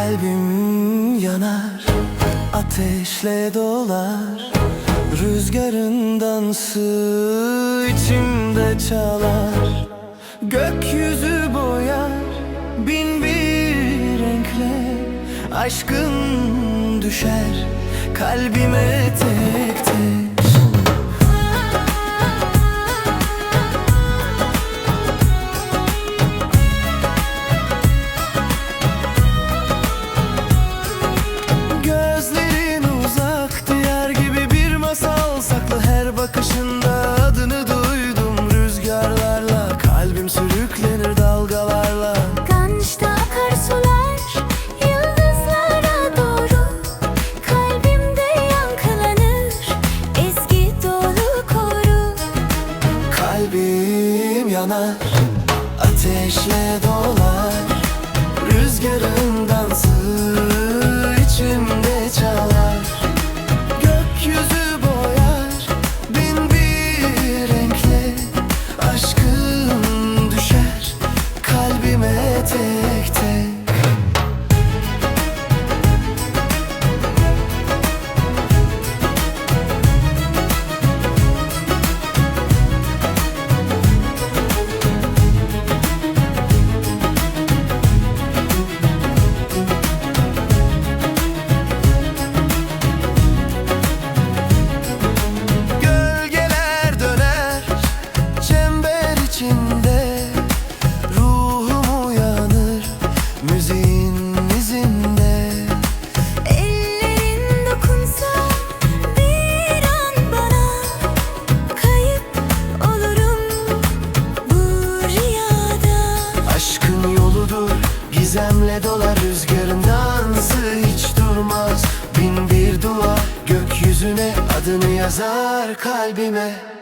Kalbim yanar, ateşle dolar. Rüzgarın dansı içimde çalar. Gökyüzü boyar bin bir renkle. Aşkın düşer kalbime tek tek. yanar Ateşle dolar Rüzgarından sığ Adını yazar kalbime.